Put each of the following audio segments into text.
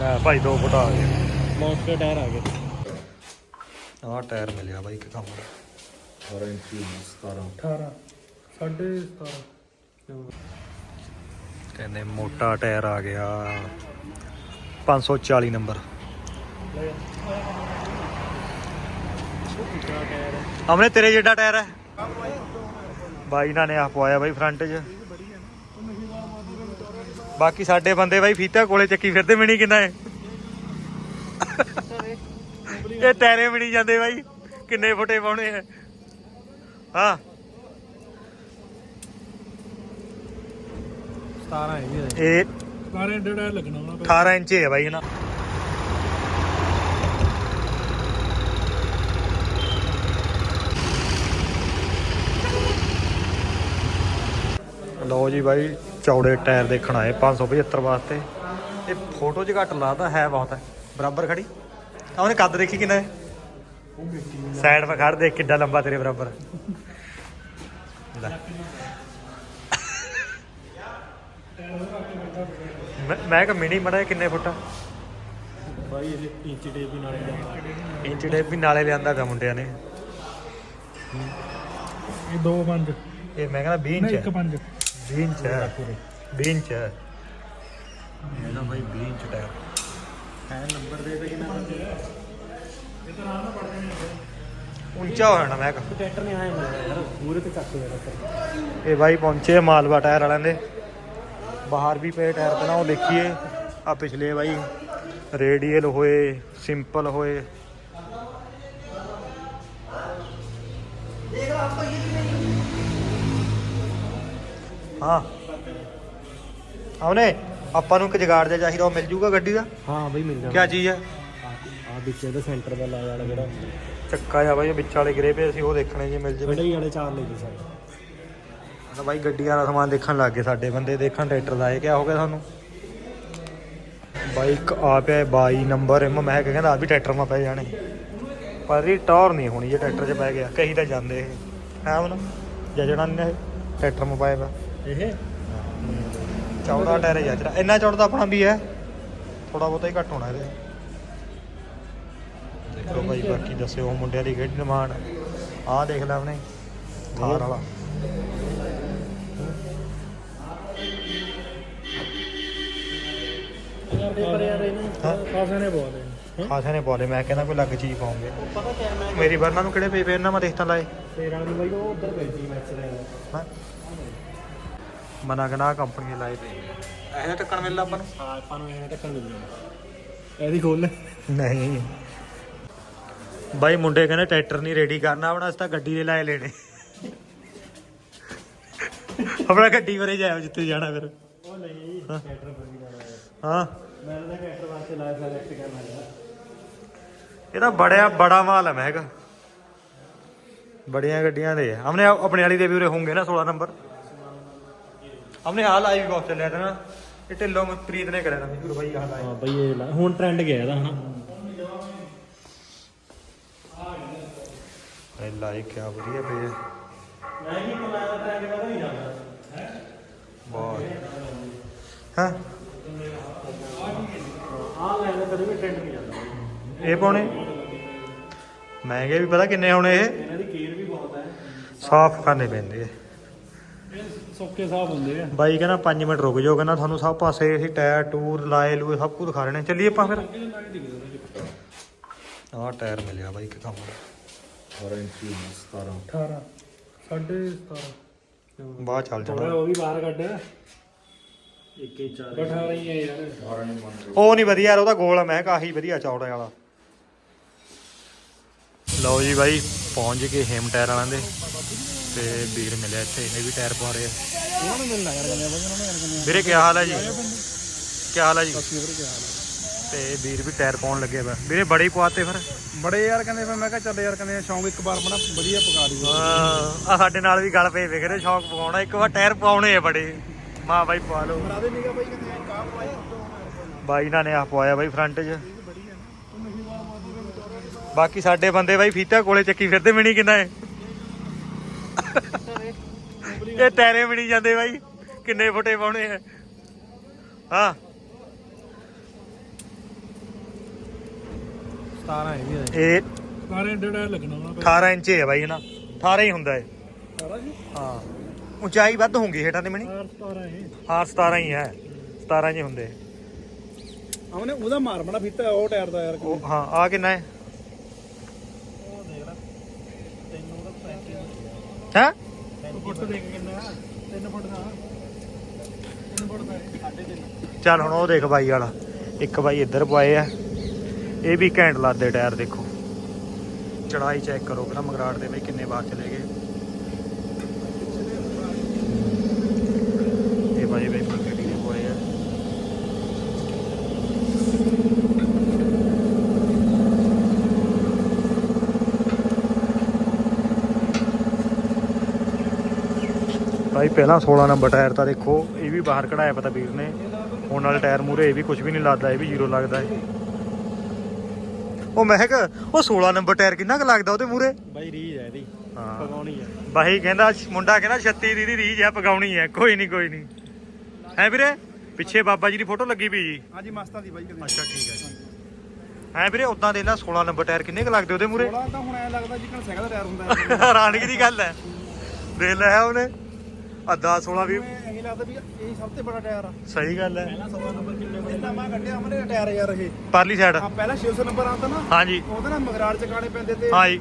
ਲੈ ਭਾਈ 2 ਫੁੱਟ ਆ ਗਏ ਮੌਕੇ ਟਾਇਰ ਆ ਗਏ। ਆਹ ਟਾਇਰ ਮਿਲਿਆ ਬਾਈ ਇੱਕ ਕੰਮ। 18 ਸਾਢੇ 17 ਕਹਿੰਦੇ ਮੋਟਾ ਟਾਇਰ ਆ ਗਿਆ। 540 ਨੰਬਰ। ਹਮਨੇ ਤੇਰੇ ਜਿੱਡਾ ਟਾਇਰ ਹੈ? ਬਾਈ ਨਾਲ ਨੇ ਆ ਪਵਾਇਆ ਬਾਈ ਫਰੰਟ 'ਚ। ਬਾਕੀ ਸਾਡੇ ਬੰਦੇ ਬਾਈ ਫੀਤਾ ਕੋਲੇ ਚੱਕੀ ਫਿਰਦੇ ਨਹੀਂ ਕਿੰਨਾ ਏ? ਇਹ ਵੀ ਨਹੀਂ ਜਾਂਦੇ ਬਾਈ। ਕਿੰਨੇ ਫੁੱਟੇ ਪਾਉਣੇ ਆ। ਹਾਂ। 17 ਹੈ ਇਹ 17 ਟਾਇਰ ਲੱਗਣਾ ਉਹਨਾਂ 18 ਇੰਚ ਹੈ ਬਾਈ ਨਾ ਲਓ ਜੀ ਬਾਈ। ਚੌੜੇ ਟਾਇਰ ਦੇਖਣ ਆਏ 575 ਵਾਸਤੇ। ਇਹ ਫੋਟੋ 'ਚ ਘੱਟ ਲਾਦਾ ਹੈ ਬਹੁਤ ਹੈ। ਬਰਾਬਰ ਖੜੀ? ਆ ਉਹਨੇ ਕੱਦ ਦੇਖੀ ਕਿੰਨਾ ਹੈ? ਸਾਈਡ 'ਤੇ ਖੜ ਦੇਖ ਕਿੱਡਾ ਲੰਬਾ ਤੇਰੇ ਬਰਾਬਰ। ਮੈਂ ਕਿ ਮਿਨੀ ਮੜਾ ਕਿੰਨੇ ਫੁੱਟ? ਬਾਈ ਇਹ ਇੰਚ ਟੇਪ ਵੀ ਨਾਲੇ ਜਾਂਦਾ ਇੰਚ ਟੇਪ ਵੀ ਨਾਲੇ ਲਿਆਂਦਾ ਗਾ ਮੁੰਡਿਆਂ ਨੇ। ਇਹ 2 5 ਇਹ ਮੈਂ ਕਹਿੰਦਾ 20 ਇੰਚ ਹੈ। 5 20 ਇੰਚ ਹੈ। 20 ਇੰਚ ਹੈ। ਇਹ ਨਾ ਭਾਈ 20 ਇੰਚ ਟਾਇਰ। ਹੈ ਨੰਬਰ ਦੇ ਤੇ ਕਿੰਨਾ ਉੱਚਾ ਹੋ ਜਾਣਾ ਮੈਂ ਕਿਹਾ। ਟਰੈਕਟਰ ਨਹੀਂ ਆਇਆ ਮੇਰਾ ਯਾਰ ਪੂਰੇ ਤੇ ਚੱਕ ਹੋਇਆ ਇਹ ਬਾਈ ਪਹੁੰਚੇ ਮਾਲਵਾ ਟਾਇਰ ਵਾਲਿਆਂ ਦੇ। ਬਾਹਰ ਵੀ ਪਏ ਟਾਇਰ ਤੇ ਨਾ ਉਹ ਦੇਖੀਏ। ਆ ਪਿਛਲੇ ਬਾਈ ਰੇਡੀਅਲ ਹੋਏ ਸਿੰਪਲ ਹੋਏ। ਹਾਂ। ਆਉਨੇ ਆਪਾਂ ਨੂੰ ਇੱਕ ਜਗਾੜ ਜਿਹਾ ਚਾਹੀਦਾ ਉਹ ਮਿਲ ਜੂਗਾ ਗੱਡੀ ਦਾ? ਹਾਂ ਬਾਈ ਮਿਲ ਕੀ ਚੀਜ਼ ਹੈ ਆ ਵਿੱਚ ਇਹਦਾ ਸੈਂਟਰ ਦਾ ਲਾਇਆ ਵਾਲਾ ਜਿਹੜਾ। ਚੱਕਾ ਜਾ ਬਾਈ ਵਿੱਚ ਵਾਲੇ ਗਿਰੇ ਪਏ ਅਸੀਂ ਉਹ ਦੇਖਣੇ ਜੇ ਮਿਲ ਜਾਵੇ। ਬੜੇ ਵਾਲੇ ਚਾਰ ਲੈ ਗਏ ਸਾਰੇ। ਤਾਂ ਬਾਈ ਗੱਡੀਆਂ ਦਾ ਸਮਾਨ ਦੇਖਣ ਲੱਗ ਗਏ ਸਾਡੇ ਬੰਦੇ ਦੇਖਣ ਟਰੈਕਟਰ ਦਾ ਇਹ ਕਿਆ ਹੋ ਗਿਆ ਤੁਹਾਨੂੰ? ਬਾਈਕ ਆ ਪਿਆ 22 ਨੰਬਰ ਐਮ ਮੈਂ ਕਿਹਾ ਕਹਿੰਦਾ ਆ ਵੀ ਟਰੈਕਟਰ ਮਾ ਪੈ ਜਾਣੇ। ਪਰ ਇਹ ਟੌਰ ਨਹੀਂ ਹੋਣੀ ਜੇ ਟਰੈਕਟਰ 'ਚ ਪੈ ਗਿਆ ਕਹੀ ਤਾਂ ਜਾਂਦੇ ਇਹ। ਹੈ ਮਨ ਜਜਣਾ ਨੇ ਟਰੈਕਟਰ ਮਾ ਪਾਇਆ ਵਾ। ਇਹ? ਚੌੜਾ ਟਾਇਰ ਹੈ ਜਜਰਾ ਇੰਨਾ ਚੌੜਾ ਤਾਂ ਆਪਣਾ ਵੀ ਹੈ। ਥੋੜਾ ਬਹੁਤਾ ਹੀ ਘੱਟ ਹੋਣਾ ਇਹਦੇ। ਦੇਖੋ ਬਾਈ ਬਾਕੀ ਦੱਸਿਓ ਮੁੰਡਿਆਂ ਦੀ ਕਿਹੜੀ ਡਿਮਾਂਡ ਆਹ ਦੇਖ ਲੈ ਆਪਣੇ ਥਾਰ ਵਾਲਾ। ਖਾਸੇ ਨੇ ਬੋਲੇ ਖਾਸੇ ਨੇ ਬੋਲੇ ਮੈਂ ਕਹਿੰਦਾ ਕੋਈ ਲੱਗ ਚੀਜ਼ ਪਾਉਂਗੇ। ਪਤਾ ਕਿਆ ਮੈਂ ਮੇਰੀ ਵਰਨਾ ਨੂੰ ਕਿਹੜੇ ਪੇ ਪੇ ਇਹਨਾਂ ਮੈਂ ਦੇਖਤਾ ਲਾਏ? ਤੇਰਾ ਨੂੰ ਬਾਈ ਉਹ ਉਧਰ ਸੀ ਮੈਚ ਦੇ ਹੈਂ? ਮਨਾ ਕਨਾ ਕੰਪਨੀ ਲਾਏ ਪਏ ਇਹ ਜਿਹਾ ਟੱਕਣ ਮਿਲਦਾ ਆਪਾਂ ਨੂੰ? ਹਾਂ ਆਪਾਂ ਨੂੰ ਐਵੇਂ ਟੱਕਣ ਮਿਲੂਗਾ ਇਹਦੀ ਖੋਲ ਨਹੀਂ। ਬਾਈ ਮੁੰਡੇ ਕਹਿੰਦੇ ਟਰੈਕਟਰ ਨਹੀਂ ਰੈਡੀ ਕਰਨਾ ਆਪਣਾ ਅਸੀਂ ਤਾਂ ਗੱਡੀ ਦੇ ਲਾਏ ਲੈਣੇ। ਆਪਣਾ ਗੱਡੀ ਵਰੇ ਜਾਇਓ ਜਿੱਥੇ ਜਾਣਾ ਫਿਰ। ਉਹ ਨਹੀਂ ਟਰੈਕਟਰ ਪਰ ਵੀ ਜਾਣਾ ਹੈ। ਮੈਂ ਤਾਂ ਟਰੈਕਟਰ ਵਾਸਤੇ ਲਾਇਆ ਸਿਲੈਕਟ ਕਰਨਾ ਹੈ ਇਹ ਤਾਂ ਬੜਿਆ ਬੜਾ ਮਾਲ ਹੈ ਮੈਂ ਕਿਹਾ ਬੜੀਆਂ ਗੱਡੀਆਂ ਦੇ। ਆ। ਹਮਨੇ ਆਪਣੇ ਵਾਲੀ ਦੇ ਵੀ ਉਰੇ ਹੋਣਗੇ ਨਾ 16 ਨੰਬਰ। ਹਮਨੇ ਹਾਲ ਆਈ ਵੀ ਬਹੁਤ ਚੱਲਿਆ ਤਾਂ ਨਾ। ਇਹ ਢਿੱਲੋਂ ਪ੍ਰੀਤ ਨੇ ਕਰਿਆ ਨਾ ਮਸ਼ਹੂਰ ਬਾਈ ਹਾਲ ਆਈ। ਹਾਂ ਬਈ ਇਹ ਲਾ- ਹੁਣ ਟ੍ਰੈਂਡ ਗਿਆ ਇਹਦਾ ਹਨਾ। ਇਹ ਲਾਈ ਕਿਆ ਵਧੀਆ ਪਏ ਆ। ਮੈਂ ਕੀ ਮੈਂ ਤਾਂ ਟ੍ਰੈਂਡ ਕਦਾ ਨਹੀਂ ਜਾਂਦਾ। ਬਹੁਤ ਹਾਂ। ਆਹ ਲੈਣਾ ਕਦੇ ਵੀ ਟ੍ਰੈਂਡ ਨਹੀਂ ਜਾਂਦਾ। ਇਹ ਪਾਉਣੇ? ਮਹਿੰਗੇ ਵੀ ਪਤਾ ਕਿੰਨੇ ਹੋਣੇ ਇਹ? ਇਹਨਾਂ ਦੀ ਕੇਅਰ ਵੀ ਬਹੁਤ ਹੈ। ਸਾਫ਼ ਕਰਨੇ ਪੈਂਦੇ ਆ। ਇਹ ਸੌਕੇ ਸਾਹ ਹੁੰਦੇ ਆ। ਬਾਈ ਕਹਿੰਦਾ 5 ਮਿੰਟ ਰੁਕ ਜਾਓ ਕਹਿੰਦਾ ਤੁਹਾਨੂੰ ਸਭ ਪਾਸੇ ਅਸੀਂ ਟਾਇਰ ਟੂਰ ਲਾਏ ਲੂਏ ਸਭ ਕੁਝ ਦਿਖਾ ਰਹੇ ਨੇ ਚੱਲੀਏ ਆਪਾਂ ਫਿਰ। ਆਹ ਟਾਇਰ ਮਿਲਿਆ ਬਾਈ ਇੱਕ ਕੰਮ। 18 ਸਾਢੇ 17 ਬਾਹਰ ਚੱਲ ਜਾਣਾ। ਉਹ ਵੀ ਬਾਹਰ ਕੱਢ। ਇੱਕ ਹੀ ਚਾਰ 18 ਹੀ ਹੈ ਯਾਰ ਉਹ ਨਹੀਂ ਵਧੀਆ ਯਾਰ ਉਹਦਾ ਗੋਲ ਆ ਮੈਂ ਕਿਹਾ ਵਧੀਆ ਚੌੜੇ ਵਾਲਾ। ਲਓ ਜੀ ਬਾਈ ਪਹੁੰਚ ਗਏ ਹੇਮ ਟਾਇਰ ਵਾਲਿਆਂ ਦੇ। ਤੇ ਵੀਰ ਮਿਲਿਆ ਇੱਥੇ ਇਹਨੇ ਵੀ ਟਾਇਰ ਪਾ ਰਹੇ ਆ। ਉਹਨਾਂ ਨੂੰ ਮਿਲਣਾ ਯਾਰ ਕਹਿੰਦੇ ਬਾਈ ਉਹਨਾਂ ਨੂੰ ਯਾਰ ਕਹਿੰਦੇ ਵੀਰੇ ਕੀ ਹਾਲ ਹੈ ਜੀ? ਕੀ ਹਾਲ ਹੈ ਜੀ? ਵੀਰ ਕੀ ਹਾਲ ਤੇ ਵੀਰ ਵੀ ਟਾਇਰ ਪਾਉਣ ਲੱਗੇ ਵਾ। ਵੀਰੇ ਬੜੇ ਹੀ ਪਵਾਤੇ ਫਿਰ। ਬੜੇ ਯਾਰ ਕਹਿੰਦੇ ਫਿਰ ਮੈਂ ਕਿਹਾ ਚੱਲ ਯਾਰ ਕਹਿੰਦੇ ਸ਼ੌਂਕ ਇੱਕ ਵਾਰ ਬਣਾ ਵਧੀਆ ਪਕਾ ਦੂਗਾ ਆ ਸਾਡੇ ਨਾਲ ਵੀ ਗੱਲ ਪਈ ਵਿਖਰੇ ਸ਼ੌਕ ਪਵਾਉਣਾ ਇੱਕ ਵਾਰ ਟਾਇਰ ਪਵਾਉਣੇ ਆ ਬੜੇ। ਮਾਂ ਬਾਈ ਪਵਾ ਲਓ। ਨੀਗਾ ਬਾਈ ਕਹਿੰਦੇ ਕਾਹ ਪਾਇਆ ਬਾਈ ਨਾਲ ਨੇ ਆ ਪਵਾਇਆ ਬਾਈ ਫਰੰਟ 'ਚ। ਬਾਕੀ ਸਾਡੇ ਬੰਦੇ ਬਾਈ ਫੀਤਾ ਕੋਲੇ ਚੱਕੀ ਫਿਰਦੇ ਵੀ ਨਹੀਂ ਕਿੰਨਾ ਏ? ਇਹ ਟਾਇਰੇ ਵੀ ਨਹੀਂ ਜਾਂਦੇ ਬਾਈ। ਕਿੰਨੇ ਫੁੱਟੇ ਪਾਉਣੇ ਆ। ਹਾਂ। 17 ਇਹ ਵੀ ਹੈ ਇਹ 17 ਡੇਢ ਲੱਗਣਾ ਵਾ 18 ਇੰਚ ਹੈ ਬਾਈ ਹਨਾ 18 ਹੀ ਹੁੰਦਾ ਹੈ ਜੀ? ਹਾਂ। ਉਚਾਈ ਵੱਧ ਹੋਊਗੀ ਹੇਠਾਂ ਤੇ ਮਣੀ। 17 ਇਹ। ਹਾਂ 17 ਹੀ ਹੈ 17 ਜੀ ਹੁੰਦੇ ਉਹਨੇ ਉਹਦਾ ਮਾਰ ਬਣਾ ਫੀਤਾ ਉਹ ਟਾਇਰ ਦਾ ਯਾਰ। ਹਾਂ ਆ ਕਿੰਨਾ ਹੈ ਉਹ ਦੇਖ ਲੈ ਤੈਨੂੰ ਉਹਦਾ 35 ਹੈ? ਫੁੱਟ ਦੇਖ ਕਿੰਨਾ 3 ਫੁੱਟ ਦਾ 3 ਫੁੱਟ ਦਾ ਸਾਢੇ ਤਿੰਨ ਚੱਲ ਹੁਣ ਉਹ ਦੇਖ ਬਾਈ ਵਾਲਾ। ਇੱਕ ਬਾਈ ਇੱਧਰ ਪਵਾਏ ਆ। ਇਹ ਵੀ ਘੈਂਟ ਲਾਦੇ ਟਾਇਰ ਦੇਖੋ। ਚੜਾਈ ਚੈੱਕ ਕਰੋ ਕਿਹੜਾ ਮਗਰਾਟ ਦੇ ਬਈ ਕਿੰਨੇ ਵਾਰ ਚਲੇ ਗਏ ਇਹ ਬਾਈ ਬਈ ਗੱਡੀ ਦੇ ਪਵਾਏ ਆ ਭਾਈ ਪਹਿਲਾਂ 16 ਨੰਬਰ ਟਾਇਰ ਤਾਂ ਦੇਖੋ ਇਹ ਵੀ ਬਾਹਰ ਕਢਾਇਆ ਪਤਾ ਵੀਰ ਨੇ। ਹੁਣ ਵਾਲੇ ਟਾਇਰ ਮੂਰੇ ਇਹ ਵੀ ਕੁਝ ਵੀ ਨਹੀਂ ਲੱਗਦਾ ਇਹ ਵੀ ਜ਼ੀਰੋ ਲੱਗਦਾ ਹੈ। ਉਹ ਮਹਿਕ ਉਹ 16 ਨੰਬਰ ਟਾਇਰ ਕਿੰਨਾ ਕੁ ਲੱਗਦਾ ਉਹਦੇ ਮੂਰੇ ਬਾਈ ਰੀਜ ਹੈ ਇਹਦੀ ਹਾਂ। ਪਗਾਉਣੀ ਹੈ। ਬਾਈ ਕਹਿੰਦਾ ਮੁੰਡਾ ਕਹਿੰਦਾ 36 ਦੀ ਦੀ ਰੀਜ ਹੈ ਪਗਾਉਣੀ ਹੈ। ਕੋਈ ਨਹੀਂ ਕੋਈ ਨਹੀਂ। ਹੈ ਵੀਰੇ? ਪਿੱਛੇ ਬਾਬਾ ਜੀ ਦੀ ਫੋਟੋ ਲੱਗੀ ਪਈ ਜੀ। ਹਾਂਜੀ ਮਸਤਾਂ ਦੀ ਬਾਈ ਕਦੇ। ਅੱਛਾ ਠੀਕ ਹੈ ਹੈ ਵੀਰੇ ਉਦਾਂ ਦੇ ਲਾ 16 ਨੰਬਰ ਟਾਇਰ ਕਿੰਨੇ ਕੁ ਲੱਗਦੇ ਉਹਦੇ ਮੂਰੇ ਥੋੜਾ ਤਾਂ ਹੁਣ ਐ ਲੱਗਦਾ ਜਿੱਕਣ ਸਾਈਕਲ ਦਾ ਟਾਇਰ ਹੁੰਦਾ ਹੈ। ਹੈਰਾਨਗੀ ਦੀ ਗੱਲ ਹੈ। ਦੇਖ ਲਿਆ ਉਹਨੇ। ਅੱਧਾ 16 ਵੀ ਇਹ ਲੱਗਦਾ ਵੀ ਇਹ ਸਭ ਤੋਂ ਬੜਾ ਟਾਇਰ ਆ। ਸਹੀ ਗੱਲ ਹੈ। ਪਹਿਲਾਂ 16 ਨੰਬਰ ਕਿੰਨੇ ਬੜੇ ਨਵਾਂ ਕੱਢਿਆ ਅਮਰੇ ਟਾਇਰ ਯਾਰ ਇਹ। ਪਰਲੀ ਸਾਈਡ ਆ ਪਹਿਲਾਂ 600 ਨੰਬਰ ਆਉਂਦਾ ਨਾ ਹਾਂਜੀ। ਉਹਦੇ ਨਾਲ ਮਗਰਾੜ ਚਕਾਣੇ ਪੈਂਦੇ ਤੇ ਹਾਂ ਜੀ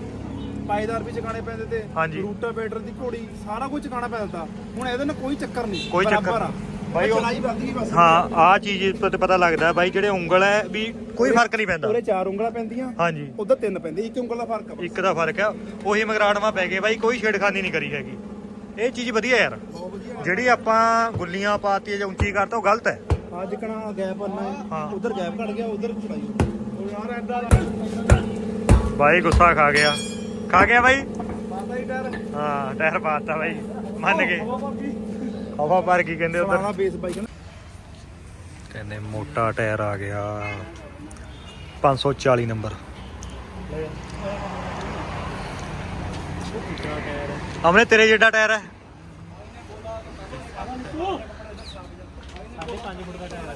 ਪਾਈਦਾਰ ਵੀ ਚਕਾਣੇ ਪੈਂਦੇ ਤੇ ਹਾਂਜੀ। ਰੂਟਾਵੇਟਰ ਦੀ ਘੋੜੀ ਸਾਰਾ ਕੁਝ ਚਕਾਣਾ ਪੈਂਦਾ ਹੁਣ ਇਹਦੇ ਨਾਲ ਕੋਈ ਚੱਕਰ ਨਹੀਂ ਕੋਈ ਚੱਕਰ ਆ। ਬਾਈ ਉਹ- ਹਾਂ ਆ ਚੀਜ਼ ਤੇ ਪਤਾ ਲੱਗਦਾ ਬਾਈ ਜਿਹੜੇ ਉਂਗਲ ਹੈ ਵੀ ਕੋਈ ਫ਼ਰਕ ਨਹੀਂ ਪੈਂਦਾ। ਉਹਦੇ ਚਾਰ ਉਂਗਲਾਂ ਪੈਂਦੀਆਂ ਹਾਂਜੀ। ਉਧਰ ਤਿੰਨ ਪੈਂਦੇ ਇੱਕ ਉਂਗਲ ਦਾ ਫ਼ਰਕ ਆ। ਇੱਕ ਦਾ ਫ਼ਰਕ ਹੈ ਉਹੀ ਮਗਰਾੜਵਾ ਪੈ ਗਏ ਬਾਈ ਕੋਈ ਛੇੜਖਾਨੀ ਨਹੀਂ ਕਰੀ ਹੈਗੀ। ਇਹ ਚੀਜ਼ ਵਧੀਆ ਯਾਰ। ਬਹੁਤ ਵਧੀਆ ਜਿਹੜੀ ਆਪਾਂ ਗੁੱਲੀਆਂ ਪਾਤੀ ਜਾਂ ਉੱਚੀ ਕਰਤਾ ਉਹ ਗਲਤ ਹੈ। ਅੱਜ ਕਣਾ ਗੈਪ ਆਣਾ ਹਾਂ। ਹੈ। ਉਧਰ ਗੈਪ ਘਟ ਗਿਆ ਉਧਰ ਚੜਾਈ ਉਹ ਯਾਰ ਐਡਾ ਦਾ ਬਾਈ ਗੁੱਸਾ ਖਾ ਗਿਆ। ਖਾ ਗਿਆ ਬਾਈ? ਹੀ ਟਾਇਰ ਹਾਂ ਟਾਇਰ ਪਾਤਾ ਬਾਈ। ਮੰਨ ਗਏ। ਹਵਾ ਪਰ ਕੀ ਕਹਿੰਦੇ ਉਧਰ। ਪੁਰਾਣਾ ਬੇਸ ਬਾਈਕ ਨਾ ਕਹਿੰਦੇ ਮੋਟਾ ਟਾਇਰ ਆ ਗਿਆ। 540 ਨੰਬਰ। ਹਮਨੇ ਤੇਰੇ ਜਿੱਡਾ ਟਾਇਰ ਹੈ। 5 ਫੁੱਟ ਦਾ ਟਾਇਰ ਆ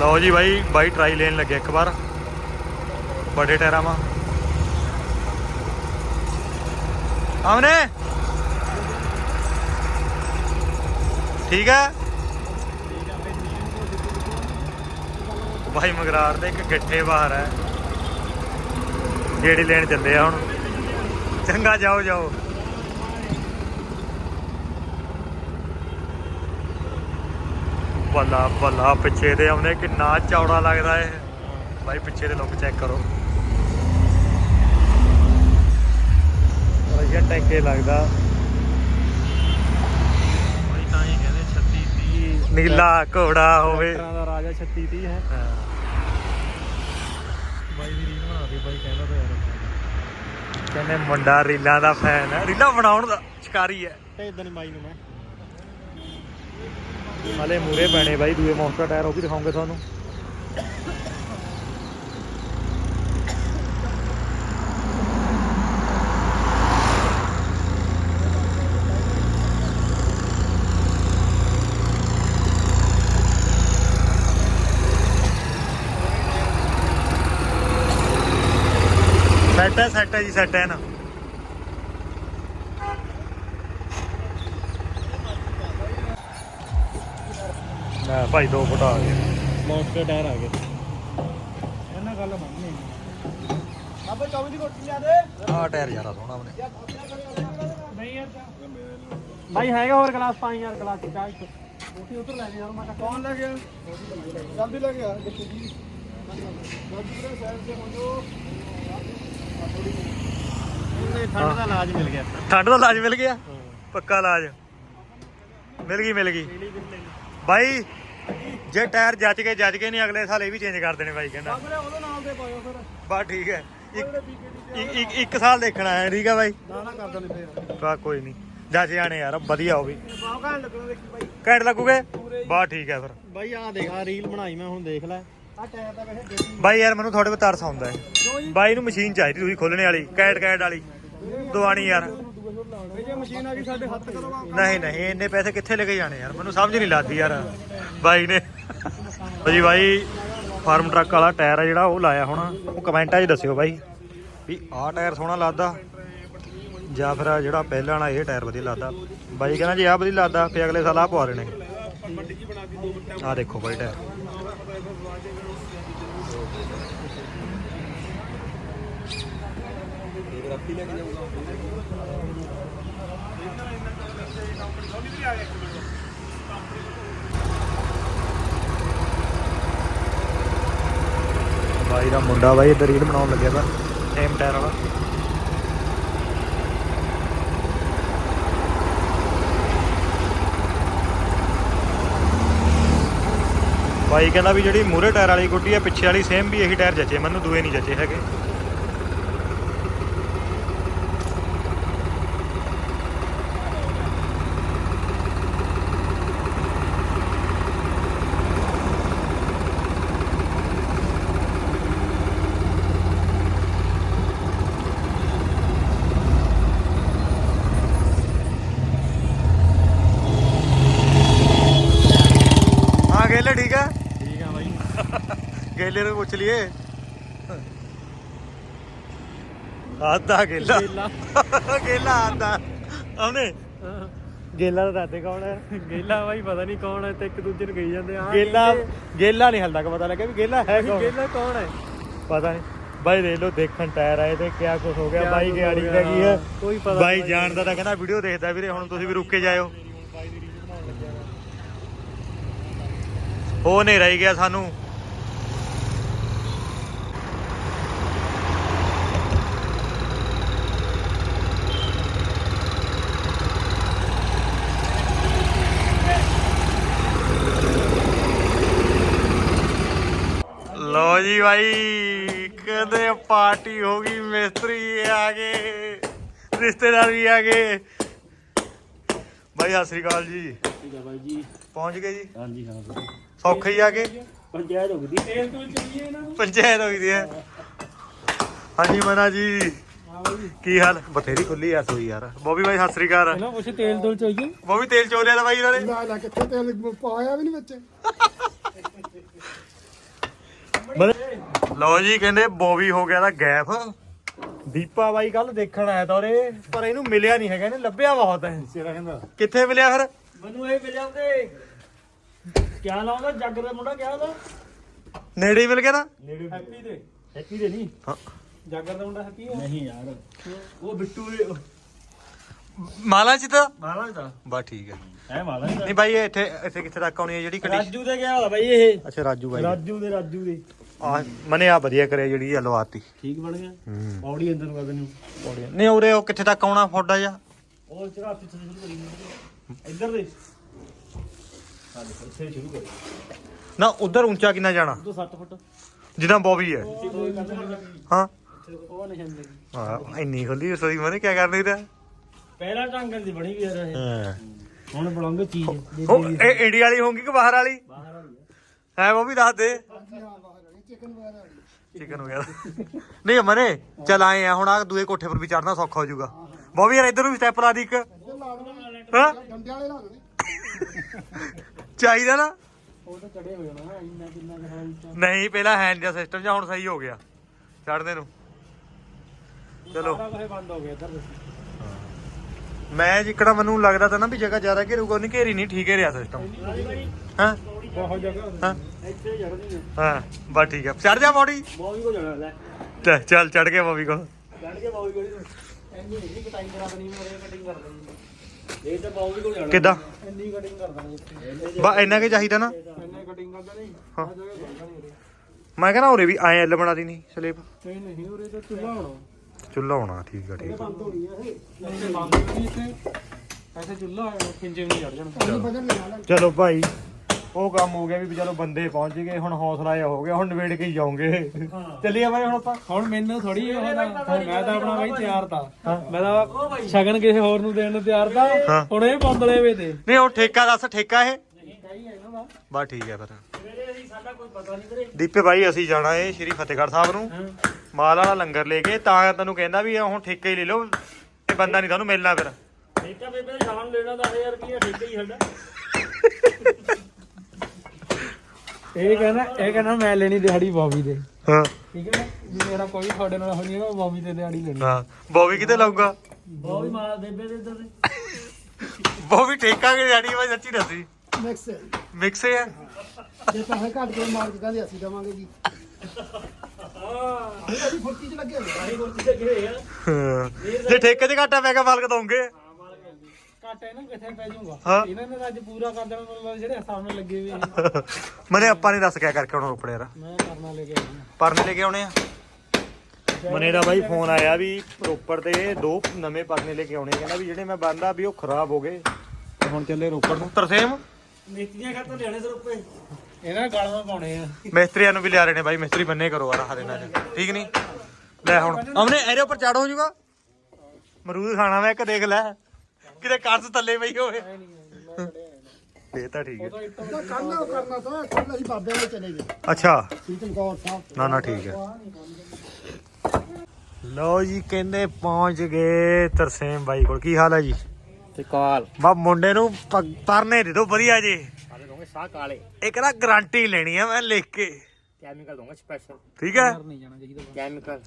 ਲਓ ਜੀ ਬਾਈ ਬਾਈ ਟਰਾਈ ਲੈਣ ਲੱਗੇ ਇੱਕ ਵਾਰ। ਬੜੇ ਟਾਇਰਾਂ ਮਾ ਆਮਨੇ? ਠੀਕ ਹੈ? ਬਾਈ ਮਗਰਾਰ ਦੇ ਇੱਕ ਗੱਠੇ ਬਾਹਰ ਹੈ। ਜਿਹੜੀ ਲੈਣ ਚੱਲੇ ਆ ਹੁਣ। ਚੰਗਾ ਜਾਓ ਜਾਓ। ਬੱਲਾ ਬੱਲਾ ਪਿੱਛੇ ਦੇ ਆਉਂਦੇ ਕਿੰਨਾ ਚੌੜਾ ਲੱਗਦਾ ਏ ਬਾਈ ਪਿੱਛੇ ਦੇ ਲੁੱਕ ਚੈੱਕ ਕਰੋ। ਵਧੀਆ ਟੈਂਕੇ ਲੱਗਦਾ। ਬਾਈ ਤਾਂ ਹੀ ਕਹਿੰਦੇ 36 30 ਨੀਲਾ ਘੋੜਾ ਹੋਵੇ। ਦਾ ਰਾਜਾ 36 30 ਹੈ। ਬਾਈ ਦੀ ਰੀਲ ਬਣਾ ਦੇ ਬਾਈ ਕਹਿੰਦਾ ਤਾਂ ਯਾਰ। ਕਹਿੰਦੇ ਮੁੰਡਾ ਰੀਲਾਂ ਦਾ ਫੈਨ ਹੈ। ਰੀਲਾਂ ਬਣਾਉਣ ਦਾ ਸ਼ਿਕਾਰੀ ਹੈ। ਤੇ ਇਦਾਂ ਨਹੀਂ ਬਾਈ ਨੂੰ ਮੈਂ। ਹਲੇ ਮੂਰੇ ਪੈਣੇ ਬਾਈ, ਦੂਏ ਮੌਸਟਰ ਟਾਇਰ, ਉਹ ਵੀ ਦਿਖਾਉਂਗੇ ਤੁਹਾਨੂੰ। ਸੈਟ ਹੈ ਸੈਟ ਹੈ ਜੀ ਸੈਟ ਹੈ ਨਾ। ਭਾਈ 2 ਫੁੱਟ ਆ ਗਏ। ਮੌਸਟਰ ਟਾਇਰ ਆ ਗਏ। ਇਹਨਾਂ ਗੱਲ ਮੰਨਣੀ ਆਪੇ ਚੌਵੀ ਦੀ ਕੋਠੀ ਲਿਆ ਦੇ। ਆਹ ਟਾਇਰ ਜ਼ਿਆਦਾ ਸੋਹਣਾ ਉਹਨੇ। ਨਹੀਂ ਯਾਰ ਭਾਈ ਹੈਗਾ ਹੋਰ ਗਲਾਸ ਪਾਈ ਯਾਰ ਗਲਾਸ ਚਾਹ ਇੱਕ। ਕੋਠੀ ਉਧਰ ਲੈ ਜਾ ਯਾਰ ਮੈਂ ਕੌਣ ਲੈ ਗਿਆ? ਜਲਦੀ ਲੈ ਗਿਆ ਦੇਖੋ ਜੀ। ਜਲਦੀ ਵੀਰੇ ਸਾਈਡ ਤੇ ਹੋ ਜੋ ਠੰਡ ਦਾ ਇਲਾਜ ਮਿਲ ਗਿਆ। ਠੰਡ ਦਾ ਇਲਾਜ ਮਿਲ ਗਿਆ? ਪੱਕਾ ਇਲਾਜ। ਮਿਲ ਗਈ ਮਿਲ ਗਈ। ਬਾਈ ਜੇ ਟਾਇਰ ਜੱਜ ਕੇ ਜੱਜ ਕੇ ਨਹੀਂ ਅਗਲੇ ਸਾਲ ਇਹ ਵੀ ਚੇਂਜ ਕਰ ਦੇਣੇ ਬਾਈ ਕਹਿੰਦਾ। ਵੀਰੇ ਉਹਦੇ ਨਾਲ ਦੇ ਪਾਇਓ ਫਿਰ। ਬਸ ਠੀਕ ਹੈ। ਇੱਕ- ਇੱਕ ਇੱਕ ਸਾਲ ਦੇਖਣਾ ਹੈ ਠੀਕ ਆ ਬਾਈ? ਨਾ ਨਾ ਕਰ ਦਿੰਦੇ ਫੇਰ। ਬਾ ਕੋਈ ਨਹੀਂ। ਜਾ ਜਾਣੇ ਯਾਰ ਵਧੀਆ ਹੋ ਵੀ। ਬਾਹ ਘਾਣ ਲੱਗਣਾ ਦੇਖੀ ਬਾਈ। ਘੈਂਟ ਲੱਗੂਗੇ? ਬਾ ਠੀਕ ਹੈ ਫਿਰ। ਬਾਈ ਆ ਦੇਖ ਆ ਰੀਲ ਬਣਾਈ ਮੈਂ ਹੁਣ ਦੇਖ ਲੈ। ਆ ਟਾਇਰ ਦਾ ਵੈਸੇ ਗੱਡੀ ਬਾਈ ਯਾਰ ਮੈਨੂੰ ਤੁਹਾਡੇ ਤੇ ਤਰਸ ਆਉਂਦਾ ਹੈ। ਕਿਉਂ ਜੀ? ਬਾਈ ਨੂੰ ਮਸ਼ੀਨ ਚਾਹੀਦੀ ਤੁਸੀਂ ਖੋਲਣੇ ਵਾਲੀ ਕੈਟ ਕੈਟ ਵਾਲੀ ਦਵਾਣੀ ਯਾਰ। ਨਹੀਂ ਨਹੀਂ, ਇੰਨੇ ਪੈਸੇ ਕਿੱਥੇ ਲੈ ਕੇ ਜਾਣੇ ਯਾਰ? ਮੈਨੂੰ ਸਮਝ ਨਹੀਂ ਲੱਗਦੀ ਯਾਰ। ਬਾਈ ਨੇ ਭਾਜੀ ਬਾਈ, ਫਾਰਮ ਟਰੱਕ ਵਾਲਾ ਟਾਇਰ ਆ ਜਿਹੜਾ, ਉਹ ਲਾਇਆ ਹੋਣਾ। ਉਹ ਕਮੈਂਟਾਂ 'ਚ ਦੱਸਿਓ ਬਾਈ ਵੀ ਆਹ ਟਾਇਰ ਸੋਹਣਾ ਲੱਗਦਾ ਜਾਂ ਫਿਰ ਆਹ ਜਿਹੜਾ ਪਹਿਲਾਂ ਵਾਲਾ ਇਹ ਟਾਇਰ ਵਧੀਆ ਲੱਗਦਾ। ਬਾਈ ਕਹਿੰਦਾ ਜੇ ਆਹ ਵਧੀਆ ਲੱਗਦਾ ਫੇ ਅਗਲੇ ਸਾਲ ਆਹ ਪਵਾ ਦੇਣੇ। ਆਹ ਦੇਖੋ ਬਾਈ ਟਾਇਰ। ਬਾਈ ਦਾ ਮੁੰਡਾ ਬਾਈ ਇੱਧਰ ਰੀਲ ਬਣਾਉਣ ਲੱਗਿਆ ਵਾ ਸੇਮ ਟਾਇਰ ਵਾਲਾ। ਬਾਈ ਕਹਿੰਦਾ ਵੀ ਜਿਹੜੀ ਮੂਰੇ ਟਾਇਰ ਵਾਲੀ ਗੁੱਡੀ ਆ, ਪਿੱਛੇ ਵਾਲੀ ਸੇਮ ਵੀ ਇਹੀ ਟਾਇਰ ਜੱਚੇ, ਮੈਨੂੰ ਦੂਏ ਨਹੀਂ ਜੱਚੇ ਹੈਗੇ ਹਾਂ ਗੇਲੇ ਠੀਕ ਆ ਠੀਕ ਆ ਬਾਈ ਗੇਲੇ ਨੂੰ ਪੁੱਛ ਲਈਏ। ਆਦਾ ਗੇਲਾ। ਗੇਲਾ। ਗੇਲਾ ਆਦਾ ਆਉਨੇ ਗੇਲਾ ਦਾ ਦਾਦੇ ਕੌਣ ਹੈ? ਗੇਲਾ ਬਾਈ ਪਤਾ ਨਹੀਂ ਕੌਣ ਹੈ ਤੇ ਇੱਕ ਦੂਜੇ ਨੂੰ ਕਹੀ ਜਾਂਦੇ ਆ ਗੇਲਾ ਗੇਲਾ। ਨਹੀਂ ਹਲਦਾ ਪਤਾ ਲੱਗਿਆ ਵੀ ਗੇਲਾ ਹੈ ਕੌਣ ਗੇਲਾ ਕੌਣ ਹੈ? ਪਤਾ ਨਹੀਂ। ਬਾਈ ਦੇਖ ਲਓ ਦੇਖਣ ਟਾਇਰ ਆਏ ਤੇ ਕਿਆ ਕੁਝ ਹੋ ਗਿਆ। ਬਾਈ ਹੋ ਦਾ ਕੀ ਹੈ? ਕੋਈ ਪਤਾ ਬਾਈ ਜਾਣਦਾ ਤਾਂ ਕਹਿੰਦਾ ਵੀਡੀਓ ਦੇਖਦਾ ਵੀਰੇ ਹੁਣ ਤੁਸੀਂ ਵੀ ਰੁਕ ਕੇ ਜਾਇਓ। ਉਹ ਨਹੀਂ ਰਹੀ ਗਿਆ ਸਾਨੂੰ ਲੋ ਜੀ ਭਾਈ ਕਦੇ ਪਾਰਟੀ ਹੋ ਗਈ ਮਿਸਤਰੀ ਆ ਗਏ ਰਿਸ਼ਤੇਦਾਰ ਵੀ ਆ ਗਏ। ਭਾਈ ਸਤਿ ਸ੍ਰੀ ਅਕਾਲ ਜੀ। ਠੀਕ ਆ ਬਾਈ ਜੀ। ਪਹੁੰਚ ਗਏ ਜੀ? ਹਾਂਜੀ ਹਾਂ ਸੌਖੇ ਹੀ ਆ ਗਏ? ਪੰਚਾਇਤ ਹੋ ਗਈ ਤੇਲ ਤੋਂ ਚੱਲੀਏ ਇਹਨਾਂ ਨੂੰ। ਪੰਚਾਇਤ ਹੋਈ ਦੀ ਹੈ। ਹਾਂਜੀ ਮਨਾ ਜੀ। ਹਾਂ ਬਾਈ। ਕੀ ਹਾਲ? ਬਥੇਰੀ ਖੁੱਲੀ ਆ ਸੋਈ ਯਾਰ। ਬੋਬੀ ਭਾਈ ਸਤਿ ਸ੍ਰੀ ਅਕਾਲ। ਪਹਿਲਾਂ ਪੁੱਛ ਤੇਲ ਤੋਂ ਚਾਹੀਏ ਬੋਬੀ ਤੇਲ ਚੋਲਿਆ ਦਾ ਭਾਈ ਇਹਨਾਂ ਨੇ। ਕਿੱਥੇ ਤੇਲ ਪਾਇਆ ਵੀ ਨਹੀਂ ਵਿੱਚ। ਲਓ ਜੀ ਕਹਿੰਦੇ ਬੋਬੀ ਹੋ ਗਿਆ ਦਾ ਗੈਪ। ਦੀਪਾ ਬਾਈ ਕੱਲ ਦੇਖਣ ਆਇਆ ਤਾਂ ਉਰੇ ਪਰ ਇਹਨੂੰ ਮਿਲਿਆ ਨਹੀਂ ਹੈਗਾ ਇਹਨੇ ਲੱਭਿਆ ਬਹੁਤ ਹੈ ਸਿਰਾ ਕਹਿੰਦਾ। ਕਿੱਥੇ ਮਿਲਿਆ ਫਿਰ? ਮੈਨੂੰ ਇਹ ਮਿਲ ਜਾਂਦੇ ਕਿਆ ਲਾਉਂਦਾ ਜੱਗ ਦਾ ਮੁੰਡਾ ਕਿਆ ਉਹਦਾ? ਨੇੜੇ ਹੀ ਮਿਲ ਗਿਆ ਨਾ? ਨੇੜੇ ਹੈਪੀ ਦੇ। ਹੈਪੀ ਦੇ ਨਹੀਂ ਹਾਂ। ਜਾਗਰ ਦਾ ਮੁੰਡਾ ਹੈਪੀ ਹੈ ਨਹੀਂ ਯਾਰ। ਉਹ ਬਿੱਟੂ ਦੇ ਮਾਲਾ ਚ ਤਾਂ? ਮਾਲਾ ਦਾ। ਬਾ ਠੀਕ ਹੈ ਹੈ ਮਾਲਾ ਨਹੀਂ ਬਾਈ ਇਹ ਇੱਥੇ ਇੱਥੇ ਕਿੱਥੇ ਤੱਕ ਆਉਣੀ ਹੈ ਜਿਹੜੀ ਕੰਡੀਸ਼ਨ ਰਾਜੂ ਦੇ ਗਿਆ ਬਾਈ ਇਹ। ਅੱਛਾ ਰਾਜੂ ਬਾਈ ਰਾਜੂ ਦੇ ਰਾਜੂ ਦੇ। ਆ ਮਨੇ ਆ ਵਧੀਆ ਕਰਿਆ ਜਿਹੜੀ ਆ ਲਵਾਤੀ। ਠੀਕ ਬਣ ਗਿਆ? ਹੂੰ। ਪੌੜੀ ਅੰਦਰ ਕਰ ਦੇਣੀ ਨਹੀਂ ਉਰੇ ਉਹ ਕਿੱਥੇ ਤੱਕ ਆਉਣਾ ਫੋਡਾ ਜਾ ਉਹ ਚੜਾ ਪਿੱਛੇ ਸ਼ੁਰੂ ਕਰੀ ਇੱਧਰ ਦੇ। ਹਾਂ ਦੇਖੋ ਇੱਥੇ ਸ਼ੁਰੂ ਕਰੀ ਨਾ ਉਧਰ ਉੱਚਾ ਕਿੰਨਾ ਜਾਣਾ? ਤੋਂ 7 ਫੁੱਟ। ਜਿੱਦਾਂ ਬੋਬੀ ਹੈ। ਹਾਂ। ਉਹ ਨਿਸ਼ਾਨ ਹਾਂ ਇੰਨੀ ਖੁੱਲੀ ਰਸੋਈ ਮਨੇ ਕੀ ਕਰਨੀ ਤੇ? ਪਹਿਲਾਂ ਢੰਗਣ ਦੀ ਬਣੀ ਵੀ ਯਾਰ ਇਹ ਹਾਂ। ਹੁਣ ਬਣਾਉਂਗੇ ਚੀਜ਼। ਇਹ ਇੰਡੀਆ ਵਾਲੀ ਹੋਊਗੀ ਕਿ ਬਾਹਰ ਵਾਲੀ? ਬਾਹਰ ਵਾਲੀ ਹੈ ਉਹ ਵੀ ਦੱਸ ਦੇ। ਚਿਕਨ ਵਾਲੀ। ਗਿਆ ਨਹੀਂ ਮਨੇ ਚਲ ਆਏ ਆ ਹੁਣ ਆ ਦੂਏ ਕੋਠੇ ਪਰ ਵੀ ਚੜਨਾ ਸੌਖਾ ਹੋ ਜਾਊਗਾ। ਬੋਬੀ ਯਾਰ ਇੱਧਰ ਨੂੰ ਵੀ ਸਟੈਪ ਲਾ ਦੀ ਇੱਕ। ਇਹ ਲਾ ਦੇਣਾ। ਹਾਂ? ਡੰਡੇ ਵਾਲੇ ਲਾ ਦੇਣੇ। ਚਾਹੀਦਾ ਨਾ। ਉਹ ਤਾਂ ਚੜੇ ਹੋ ਜਾਣਾ ਇੰਨਾ ਕਿੰਨਾ ਦਿਖਾਈ ਨਹੀਂ ਪਹਿਲਾਂ ਹੈਂਡ ਦਾ ਸਿਸਟਮ ਜਾਂ ਹੁਣ ਸਹੀ ਹੋ ਗਿਆ। ਚੜਦੇ ਨੂੰ। ਚਲੋ। ਸਾਰਾ ਕੁਝ ਬੰਦ ਹੋ ਗਿਆ ਇੱਧਰ ਮੈਂ ਜਿੱਕੜਾ ਮੈਨੂੰ ਲੱਗਦਾ ਤਾਂ ਨਾ ਵੀ ਜਗ੍ਹਾ ਜ਼ਿਆਦਾ ਘੇਰੂਗਾ ਉਹਨੇ ਘੇਰੀ ਨਹੀਂ ਠੀਕ ਹੈ ਰਿਹਾ ਸਿਸਟਮ ਹਾਂ? ਬਹੁਤ ਜਗ੍ਹਾ ਹਾਂ। ਇੱਥੇ ਚੜਨੀ ਹੈ ਹਾਂ ਬਸ ਠੀਕ ਹੈ ਚੜ ਜਾ ਕੋ ਜਾਣਾ ਲੈ। ਚੱਲ ਚੱਲ ਚੜ ਕੋ ਚੜ ਕੇ ਬੌਬੀ ਕੋਲ। ਇੰਨੀ ਨਹੀਂ ਕਟਾਈ ਕਰਾ ਦੇਣੀ ਮੈਂ ਉਹਦੇ ਕਟਿੰਗ ਕਰ ਦੇਣੀ। ਇਹ ਤਾਂ ਬੌਬੀ ਕੋ ਜਾਣਾ। ਕਿੱਦਾਂ? ਇੰਨੀ ਕਟਿੰਗ ਕਰ ਦੇਣੀ ਬਾ ਇੰਨਾ ਕੀ ਚਾਹੀਦਾ ਨਾ। ਇੰਨੇ ਕਟਿੰਗ ਹਾਂ। ਮੈਂ ਕਹਿੰਦਾ ਉਰੇ ਵੀ ਐ ਐਲ ਬਣਾ ਦੀ ਨਹੀਂ ਸਲੇਬ ਨਹੀਂ ਨਹੀਂ ਉਰੇ ਤਾਂ ਚੁੱਲਾ ਹੋਣਾ। ਚੁੱਲਾ ਹੋਣਾ ਠੀਕ ਆ ਠੀਕ ਆ। ਬੰਦ ਹੋਣੀ ਆ ਇਹ। ਇੱਥੇ ਬੰਦ ਹੋਣੀ ਇੱਥੇ। ਐਸੇ ਚੁੱਲਾ ਹੋਇਆ ਖਿੰਜੇ ਨਹੀਂ ਚੜ ਜਾਣਾ। ਚਲੋ ਭਾਈ। ਉਹ ਕੰਮ ਹੋ ਗਿਆ ਵੀ ਚਲੋ ਬੰਦੇ ਪਹੁੰਚ ਗਏ ਹੁਣ ਹੌਸਲਾ ਜਿਹਾ ਹੋ ਗਿਆ ਹੁਣ ਨਵੇੜ ਕੇ ਹੀ ਜਾਓਗੇ। ਚੱਲੀਏ ਬਾਈ ਹੁਣ ਆਪਾਂ ਹੁਣ ਮੈਨੂੰ ਥੋੜੀ ਉਹ ਨਾ ਮੈਂ ਤਾਂ ਆਪਣਾ ਬਾਈ ਤਿਆਰ ਤਾਂ। ਮੈਂ ਤਾਂ ਸ਼ਗਨ ਕਿਸੇ ਹੋਰ ਨੂੰ ਦੇਣ ਨੂੰ ਤਿਆਰ ਤਾਂ। ਹੁਣ ਇਹ ਬੰਦਲੇ ਵੇ ਤੇ। ਨਹੀਂ ਉਹ ਠੇਕਾ ਦੱਸ ਠੇਕਾ ਇਹ? ਬਸ ਠੀਕ ਹੈ ਫਿਰ। ਦੀਪੇ ਭਾਈ ਅਸੀਂ ਜਾਣਾ ਏ ਸ਼੍ਰੀ ਫਤਿਹਗੜ੍ਹ ਸਾਹਿਬ ਨੂੰ। ਮਾਲ ਵਾਲਾ ਲੰਗਰ ਲੈ ਕੇ ਤਾਂ ਤੈਨੂੰ ਕਹਿੰਦਾ ਵੀ ਹੁਣ ਠੇਕਾ ਹੀ ਲੈ ਲਓ ਇਹ ਬੰਦਾ ਨਹੀਂ ਤੁਹਾਨੂੰ ਮਿਲਣਾ ਫਿਰ। ਠੇਕਾ ਬੇਬੇ ਦਾ ਸ਼ਾਮ ਲੈਣਾ 10000 ਰੁਪਏ ਠੇਕਾ ਹੀ ਸਾਡਾ। ਇਹ ਕਹਿੰਦਾ ਇਹ ਕਹਿੰਦਾ ਮੈਂ ਲੈਣੀ ਦਿਹਾੜੀ ਬੌਬੀ ਦੇ। ਹਾਂ। ਠੀਕ ਹੈ ਵੀ ਮੇਰਾ ਕੋਈ ਤੁਹਾਡੇ ਨਾਲ ਹੋਣੀ ਹੈ ਬੌਬੀ ਤੇ ਦਿਹਾੜੀ ਲੈਣੀ। ਹਾਂ। ਬੋਵੀ ਕਿਤੇ ਲਾਊਗਾ? ਬੌਬੀ ਮਾਰ ਬੇਬੇ ਦੇ ਇੱਧਰ ਦੇ ਬੋਵੀ ਠੇਕਾ ਕਿ ਜਾਣੀ ਭਾਈ ਸੱਚੀ ਦੱਸੀ। ਮਿਕਸ ਮਿਕਸ ਹੈ? ਜੇ ਪੈਸੇ ਘੱਟ ਕੇ ਮਾਰ ਕੇ ਕਹਿੰਦੇ ਅਸੀਂ ਦੇਵਾਂਗੇ ਜੀ। ਹਾਂ। ਇਹ ਫੁਰਤੀ ਚ ਲੱਗੇ ਹੋਏ ਆ। ਹਾਂ। ਜੇ ਠੇਕੇ 'ਚ ਘਾਟਾ ਪੈ ਗਿਆ ਮਾਲਕ ਦਊਂਗੇ। ਘੱਟ ਇਹਨੂੰ ਕਿੱਥੇ ਪੈ ਜਾਊਗਾ? ਹਾਂ। ਇਹਨਾਂ ਨੇ ਤਾਂ ਅੱਜ ਪੂਰਾ ਕਰ ਦੇਣਾ ਮਤਲਬ ਜਿਹੜੇ ਸਾਹਮਣੇ ਲੱਗੇ ਹੋਏ ਆ। ਮਨੇ ਆਪਾਂ ਨੇ ਦੱਸ ਕਿਆ ਕਰਕੇ ਹੁਣ ਰੋਪੜੇ ਯਾਰ। ਮੈਂ ਕਰਨਾ ਲੈ ਕੇ ਆਉਣਾ ਪਰਨੇ ਲੈ ਕੇ ਆਉਣੇ ਆ। ਮਨੇ ਦਾ ਬਾਈ ਫੋਨ ਆਇਆ ਵੀ ਰੋਪੜ ਤੇ ਦੋ ਨਵੇਂ ਪਰਨੇ ਲੈ ਕੇ ਆਉਣੇ ਕਹਿੰਦਾ ਵੀ ਜਿਹੜੇ ਮੈਂ ਬੰਦਾ ਵੀ ਉਹ ਖਰਾਬ ਹੋ ਗਏ। ਹੁਣ ਚੱਲੇ ਰੋਪੜ। ਨੂੰ ਤਰਸੇਮ ਮੇਥੀਆਂ ਖਾਤੋਂ ਲਿਆਣੇ ਸਰੂਪੇ ਇਹਨਾਂ ਗਾਲਾਂ ਪਾਉਣੇ ਆ। ਮਿਸਤਰੀਆਂ ਨੂੰ ਵੀ ਲਿਆ ਰਹੇ ਨੇ ਬਾਈ ਮਿਸਤਰੀ ਬੰਨੇ ਕਰੋ ਆ ਰਹਾ ਦਿਨਾਂ ਚ ਠੀਕ ਨਹੀਂ ਲੈ ਹੁਣ। ਅਮਨੇ ਇਹਦੇ ਉੱਪਰ ਚੜ ਹੋ ਜਾਊਗਾ। ਮਰੂਦ ਖਾਣਾ ਮੈਂ ਇੱਕ ਦੇਖ ਲੈ। ਕਿਤੇ ਕਰਜ਼ ਥੱਲੇ ਪਈ ਹੋਵੇ। ਇਹ ਤਾਂ ਠੀਕ ਹੈ। ਤਾਂ ਕੱਲ ਉਹ ਕਰਨਾ ਤਾਂ ਕੱਲ ਅਸੀਂ ਬਾਬਿਆਂ ਦੇ ਚਲੇ ਗਏ। ਅੱਛਾ। ਸੀਤਮ ਕੌਰ ਸਾਹਿਬ। ਨਾ ਨਾ ਠੀਕ ਹੈ। ਲਓ ਜੀ ਕਹਿੰਦੇ ਪਹੁੰਚ ਗਏ ਤਰਸੇਮ ਬਾਈ ਕੋਲ। ਕੀ ਹਾਲ ਹੈ ਜੀ? ਤੇ ਕਾਲ। ਬਾ ਮੁੰਡੇ ਨੂੰ ਪ- ਪਰਨੇ ਦੇ ਦਿਓ ਵਧੀਆ ਜੀ। ਆਲੇ ਦੋਗੇ ਸਾਹ ਕਾਲੇ। ਇੱਕ ਨਾ ਗਾਰੰਟੀ ਲੈਣੀ ਹੈ ਮੈਂ ਲਿਖ ਕੇ। ਕੈਮੀਕਲ ਦੋਗਾ ਸਪੈਸ਼ਲ ਠੀਕ ਹੈ। ਨਹੀਂ ਜਾਣਾ ਚਾਹੀਦਾ। ਕੈਮੀਕਲ।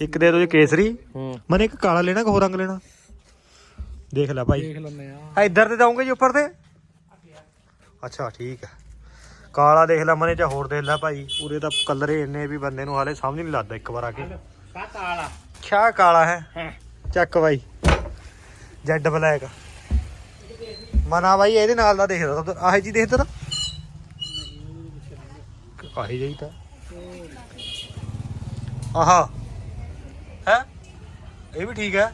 ਇੱਕ ਦੇ ਦਿਓ ਜੀ ਕੇਸਰੀ। ਹੂੰ। ਮਨੇ ਇੱਕ ਕਾਲਾ ਲੈਣਾ ਕਿ ਹੋਰ ਰੰਗ ਲੈਣਾ। ਦੇਖ ਲੈ ਭਾਈ। ਦੇਖ ਲੈਂਦੇ ਆ। ਆ ਇੱਧਰ ਤੇ ਜਾਉਂਗੇ ਜੀ ਉੱਪਰ ਤੇ? ਅੱਛਾ ਠੀਕ ਹੈ ਕਾਲਾ ਦੇਖ ਲੈ ਮਨੇ ਚਾ ਹੋਰ ਦੇਖ ਲੈ ਭਾਈ। ਪੂਰੇ ਤਾਂ ਕਲਰ ਇੰਨੇ ਵੀ ਬੰਦੇ ਨੂੰ ਹਾਲੇ ਸਮਝ ਨਹੀਂ ਲੱਗਦਾ ਇੱਕ ਵਾਰ ਆ ਕੇ। ਕਾਲਾ। ਕਿਆ ਕਾਲਾ ਹੈ? ਚੱਕ ਬਾਈ। Z black. ਮਨਾ ਬਾਈ ਇਹਦੇ ਨਾਲ ਦਾ ਦੇਖਦਾ ਆਹੇ ਜੀ ਦੇਖਦਾ ਆਹੀ ਜਿਹੀ ਤਾਂ। ਆਹਾ। ਹੈ? ਇਹ ਵੀ ਠੀਕ ਹੈ।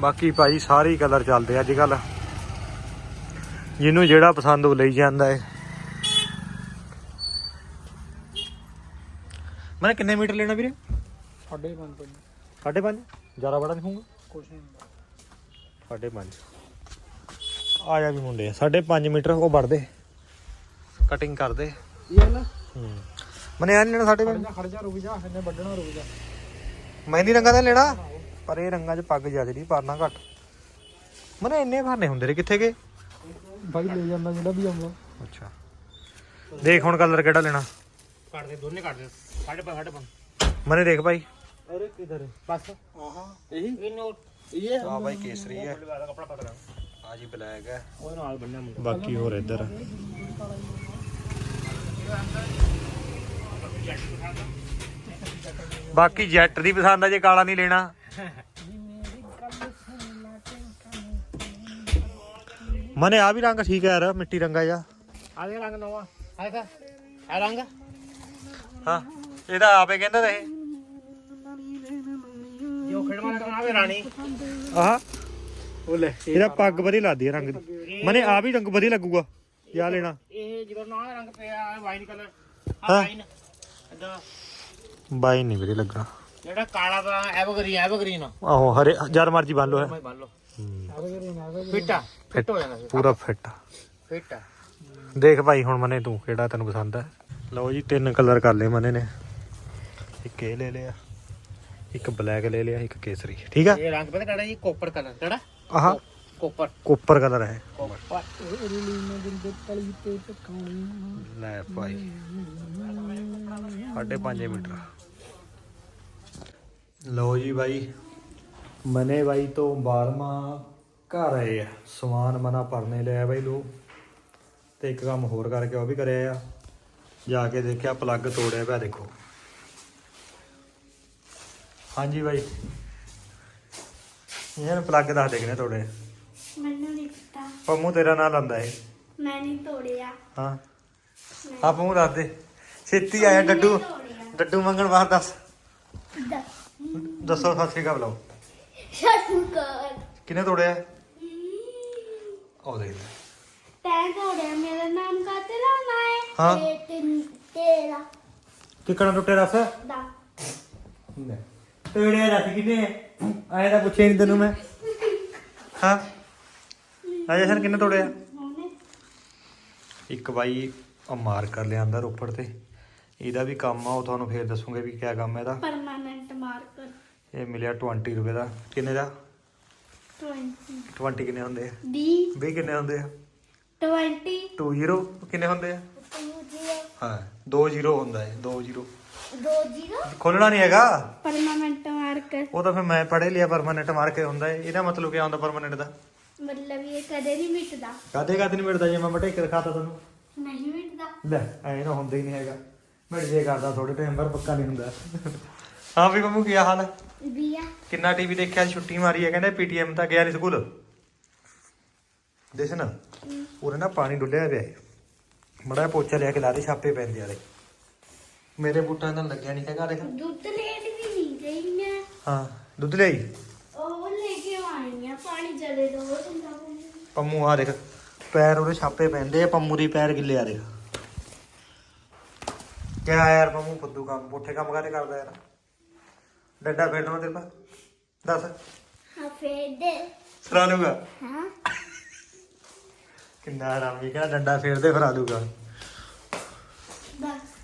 ਬਾਕੀ ਭਾਈ ਸਾਰੇ ਹੀ ਕਲਰ ਚੱਲਦੇ ਅੱਜ ਕੱਲ ਜਿਹਨੂੰ ਜਿਹੜਾ ਪਸੰਦ ਉਹ ਲਈ ਜਾਂਦਾ ਹੈ ਮੈਂ ਕਿੰਨੇ ਮੀਟਰ ਲੈਣਾ ਵੀਰੇ? ਸਾਡੇ ਬੰਦ ਤੋਂ ਸਾਢੇ ਪੰਜ? ਜ਼ਿਆਦਾ ਬੜਾ ਨਹੀਂ ਹੋਊਗਾ? ਕੁਛ ਨਹੀਂ ਸਾਢੇ ਪੰਜ। ਆ ਜਾ ਵੀ ਮੁੰਡੇ ਸਾਢੇ ਪੰਜ ਮੀਟਰ ਉਹ ਵੜਦੇ ਕਟਿੰਗ ਕਰਦੇ। ਇਹ ਨਾ? ਹੂੰ। ਮਨੇ ਆ ਲੈਣਾ ਸਾਢੇ ਪੰਜ? ਜਾ ਖੜ ਜਾ ਰੁਕ ਜਾ ਇਹਨੇ ਵੱਢਣਾ ਰੁਕ ਜਾ। ਮਹਿੰਦੀ ਰੰਗਾਂ ਦਾ ਲੈਣਾ? ਪਰ ਇਹ ਰੰਗਾਂ 'ਚ ਪੱਗ ਜ਼ਿਆਦਾ ਨਹੀਂ ਪਰਨਾ ਘੱਟ। ਮਨੇ ਇੰਨੇ ਭਰਨੇ ਹੁੰਦੇ ਨੇ ਕਿੱਥੇ ਗਏ? ਬਾਈ ਲੈ ਜਾਂਦਾ ਜਿਹੜਾ ਵੀ ਆਉਂਦਾ। ਅੱਛਾ। ਦੇਖ ਹੁਣ ਕਲਰ ਕਿਹੜਾ ਲੈਣਾ। ਕੱਢ ਦੇ ਦੋਨੇ ਕੱਢ ਦੇ। ਸਾਢੇ ਪੰਜ ਸਾਢੇ ਪੰਜ ਮਨੇ ਦੇਖ ਭਾਈ ਅਰੇ ਕਿਧਰ ਬਸ। ਆਹਾ। ਇਹੀ? ਇਹ ਨੋਟ। ਇਹ ਆ ਭਾਈ ਕੇਸਰੀ ਹੈ। ਕਪੜਾ ਪਤਲਾ ਆ ਜੀ ਬਲੈਕ ਹੈ। ਉਹਦੇ ਨਾਲ ਬੰਨਿਆ ਮੁੰਡਾ। ਬਾਕੀ ਹੋਰ ਇੱਧਰ ਬਾਕੀ ਜੈਟ ਦੀ ਪਸੰਦ ਆ ਜੇ ਕਾਲਾ ਨਹੀਂ ਲੈਣਾ। ਮਨੇ ਆ ਵੀ ਰੰਗ ਠੀਕ ਹੈ ਯਾਰ ਮਿੱਟੀ ਰੰਗਾ ਜਾ ਆ ਦੇ ਰੰਗ ਨਵਾਂ। ਆਏਗਾ ਆ ਰੰਗ। ਹਾਂ ਇਹਦਾ ਆਪੇ ਕਹਿੰਦਾ ਰਹੇ ਜੋ ਖੜਵਾ ਆਵੇ ਰਾਣੀ। ਆਹ। ਉਹ ਲੈ ਇਹਦਾ ਪੱਗ ਵਧੀਆ ਲੱਗਦੀ ਹੈ ਰੰਗ ਦੀ। ਮਨੇ ਆ ਵੀ ਰੰਗ ਵਧੀਆ ਲੱਗੂਗਾ। ਯਾ ਲੈਣਾ। ਇਹ ਜਦੋਂ ਨਾ ਰੰਗ ਪਿਆ ਵਾਈਨ ਕਲਰ। ਆ ਵਾਈਨ ਇਦਾਂ ਬਾਈ ਨਹੀਂ ਵਧੀਆ ਲੱਗਣਾ। ਜਿਹੜਾ ਕਾਲਾ ਦਾ ਐਵਰਗ੍ਰੀਨ ਐਵਰਗ੍ਰੀਨ ਆਹੋ ਹਰੇ ਜਦ ਮਰਜ਼ੀ ਬੰਨ ਲੋ ਮੈਂ ਬੰਨ ਲਓ। ਐਵਰਗ੍ਰੀਨ ਫਿੱਟ ਆ ਫਿੱਟ ਹੋ ਜਾਣਾ ਪੂਰਾ ਫਿੱਟ ਫਿੱਟ ਆ। ਦੇਖ ਭਾਈ ਹੁਣ ਮਨੇ ਤੂੰ ਕਿਹੜਾ ਤੈਨੂੰ ਪਸੰਦ ਹੈ ਲਓ ਜੀ ਤਿੰਨ ਕਲਰ ਕਰ ਲਏ ਮਨੇ ਨੇ। ਇੱਕ ਇਹ ਲੈ ਲਿਆ ਇੱਕ ਬਲੈਕ ਲੈ ਲਿਆ ਇੱਕ ਕੇਸਰੀ। ਠੀਕ ਆ? ਇਹ ਰੰਗ ਪਤਾ ਕਿਹੜਾ ਜੀ? Copper colour. ਕਿਹੜਾ? ਆਹ। ਕੋਪਰ। ਕੋਪਰ ਕਲਰ ਹੈ ਕੋਪਰ। ਲੈ ਭਾਈ ਸਾਢੇ 5 ਮੀਟਰ ਲਓ ਜੀ ਭਾਈ ਮਨੇ ਬਾਈ ਤੋਂ 12ਵਾਂ ਘਰ ਆਏ ਆ। ਸਮਾਨ ਮਨਾ ਪਰਨੇ ਲਿਆ ਬਾਈ ਲੋ। ਤੇ ਇੱਕ ਕੰਮ ਹੋਰ ਕਰਕੇ ਉਹ ਵੀ ਕਰਿਆ ਆ। ਜਾ ਕੇ ਦੇਖਿਆ ਪਲੱਗ ਤੋੜਿਆ ਪਿਆ ਦੇਖੋ। ਹਾਂਜੀ ਬਾਈ। ਇਹਨਾਂ ਪਲੱਗ ਦੱਸ ਦੇ ਕਿਨੇ ਤੋੜੇ? ਮੈਨੂੰ ਨਹੀਂ ਪਤਾ। ਪੰਮੂ ਤੇਰਾ ਨਾਂ ਲੰਦਾ ਏ ਮੈਂ ਨਹੀਂ ਤੋੜਿਆ। ਹਾਂ। ਆ ਮੂੰਹ ਦੱਸ ਦੇ। ਛੇਤੀ ਆਇਆ ਡੱਡੂ। ਡੱਡੂ ਮੰਗਣ ਬਾਹਰ ਦੱਸ। ਦੱਸੋ। ਸਤਿ ਸ਼੍ਰੀ ਅਕਾਲ ਬੁਲਾਓ। ਸ਼ਸ਼ੂਕਰ ਕਿਨੇ ਤੋੜਿਆ? ਉਹ ਦੇਖ ਲੈ। ਤੈ ਤੋੜਿਆ ਮੇਰਾ ਨਾਮ ਕਾਤੇ ਲਾਉਣਾ ਹੈ? ਹਾਂ। ਤੇ ਤਿੰਨ ਤੇਰਾ। ਕਿੱਕਣਾ ਟੁੱਟੇ ਰਸ? ਦਾ ਤੋੜਿਆ ਰਸ ਕਿਨੇ ਆਏ ਤਾਂ ਪੁੱਛਿਆ ਨਹੀਂ ਤੈਨੂੰ ਮੈਂ। ਹਾਂ। ਅਜੇ ਸਰ ਕਿੰਨੇ ਤੋੜਿਆ? ਉਹਨੇ। ਇੱਕ ਬਾਈ ਆ ਮਾਰ ਕਰ ਲਿਆਂਦਾ ਰੋਪੜ ਤੇ। ਇਹਦਾ ਵੀ ਕੰਮ ਆ ਉਹ ਤੁਹਾਨੂੰ ਫੇਰ ਦੱਸੂਗੇ ਵੀ ਕਿਆ ਕੰਮ ਹੈ ਇਹਦਾ। ਪਰਮਾਨੈਂਟ ਮਾਰਕਰ ਇਹ ਮਿਲਿਆ 20 ਰੁਪਏ ਦਾ। ਕਿੰਨੇ ਦਾ? 20 20 ਕਿੰਨੇ ਹੁੰਦੇ ਆ? D 20 ਕਿੰਨੇ ਹੁੰਦੇ ਆ? 20 20 ਕਿੰਨੇ ਹੁੰਦੇ ਆ? 20 ਹਾਂ 20 ਹੁੰਦਾ ਹੈ 20 20 ਖੋਲਣਾ ਨਹੀਂ ਹੈਗਾ? ਪਰਮਾਨੈਂਟ ਮਾਰਕਰ ਉਹ ਤਾਂ ਫਿਰ ਮੈਂ ਪੜ੍ਹ ਲਿਆ ਪਰਮਾਨੈਂਟ ਮਾਰ ਕੇ ਹੁੰਦਾ ਹੈ ਇਹਦਾ ਮਤਲਬ ਕੀ ਹੁੰਦਾ ਪਰਮਾਨੈਂਟ ਦਾ? ਮਤਲਬ ਇਹ ਕਦੇ ਨਹੀਂ ਮਿਟਦਾ। ਕਾਦੇ ਕਾਦੇ ਨਹੀਂ ਮਿਲਦਾ ਜੇ ਮੈਂ ਮਟੇ ਕੇ ਦਿਖਾਤਾ ਤੁਹਾਨੂੰ? ਨਹੀਂ ਮਿਟਦਾ। ਲੈ ਐ ਨਾ ਹੁੰਦਾ ਹੀ ਨਹੀਂ ਹੈਗਾ। ਮਿਟ ਜੇ ਕਰਦਾ ਥੋੜੇ ਟਾਈਮ ਬਾਅਦ ਪੱਕਾ ਨਹੀਂ ਹੁੰਦਾ। ਹਾਂ ਵੀ ਮੰਮੂ ਕੀ ਹਾਲ? ਹੈ ਬੀਆ ਕਿੰਨਾ ਟੀਵੀ ਦੇਖਿਆ? ਅੱਜ ਛੁੱਟੀ ਮਾਰੀ ਹੈ ਕਹਿੰਦੇ ਪੀਟੀਐਮ ਤਾਂ ਗਿਆ ਨਹੀਂ ਸਕੂਲ। ਦੇਖ ਨਾ ਉਹਨੇ ਨਾ ਪਾਣੀ ਡੁੱਲਿਆ ਪਿਆ ਹੈ ਮੜਾ ਪੋਚਾ ਲਿਆ ਕੇ ਲਾ ਦੇ ਛਾਪੇ ਪੈਂਦੇ ਵਾਲੇ। ਮੇਰੇ ਬੂਟਾਂ ਨਾਲ ਲੱਗਿਆ ਨਹੀਂ ਹੈਗਾ ਦੇਖ। ਦੁੱਧ ਲੈਣ ਵੀ ਨਹੀਂ ਗਈ ਮੈਂ। ਹਾਂ ਦੁੱਧ ਲਿਆਈ? ਉਹ ਲੈ ਕੇ ਆਈ ਆ ਪਾਣੀ ਚਲੇ ਦੋ ਠੰਡਾ ਪੰਮੂ ਆ ਦੇਖ ਪੈਰ ਉਹਦੇ ਛਾਪੇ ਪੈਂਦੇ ਆ ਪੰਮੂ ਦੀ ਪੈਰ ਗਿੱਲੇ ਆ ਦੇਖ। ਕਿਆ ਯਾਰ ਪੰਮੂ ਫੁੱਦੂ ਕੰਮ ਪੁੱਠੇ ਕੰਮ ਕਾਹਦੇ ਕਰਦਾ ਯਾਰ? ਡੱਡਾ ਫੇੜਨਾ ਤੇਰੇ ਪਾ ਦੱਸ। ਹਾਂ ਫੇਰ ਦੇ। ਫਰਾ ਲੂਗਾ ਹਾਂ। ਕਿੰਨਾ ਆਰਾਮੀ ਕਹਿੰਦਾ ਡੰਡਾ ਫੇਰਦੇ ਫਰਾ ਲੂਗਾ ਬਸ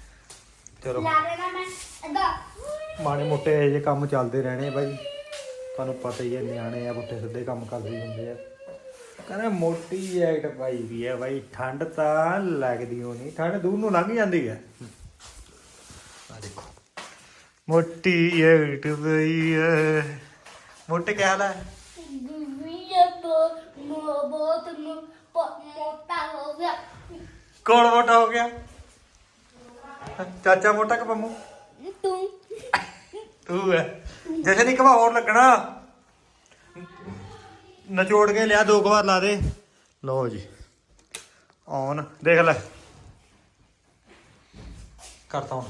ਚਲੋ। ਲਾ ਦੇਣਾ ਮੈਂ ਅਦਾ ਮਾੜੇ ਮੋਟੇ ਇਹ ਜੇ ਕੰਮ ਚੱਲਦੇ ਰਹਿਣੇ ਆ ਬਾਈ। ਤੁਹਾਨੂੰ ਪਤਾ ਹੀ ਹੈ ਨਿਆਣੇ ਆ ਪੁੱਠੇ ਸਿੱਧੇ ਕੰਮ ਕਰਦੇ ਹੁੰਦੇ ਆ। ਕਹਿੰਦਾ ਮੋਟੀ ਐਕਟ ਪਾਈ ਵੀ ਹੈ ਬਾਈ। ਠੰਡ ਤਾਂ ਲੱਗਦੀ ਹੋ ਨਹੀਂ ਠੰਡ ਦੂਰ ਨੂੰ ਲੰਘ ਜਾਂਦੀ ਹੈ ਆ। ਮੋਟੀ ਐਕਟ ਪਈ ਹੈ ਮੋਟੇ ਕਿਆ ਹਾਲ ਹੈ ਵੀਡੀਓ ਬਹੁਤ ਮੋ- ਬਹੁਤ ਮੋ- ਪ- ਮੋਟਾ ਹੋ ਗਿਆ ਚਾਚਾ ਮੋਟਾ ਕਿ ਪੰਮੂ ਤੂੰ ਤੂੰ ਹੈ ਜਸ਼ਨ ਇੱਕ ਵਾਰ ਹੋਰ ਲੱਗਣਾ ਨਚੋੜ ਕੇ ਲਿਆ ਦੋ ਕੁ ਵਾਰ ਲਾ ਦੇ ਲਓ ਜੀ ਔਨ ਦੇਖ ਲੈ ਕਰਤਾ ਹੁਣ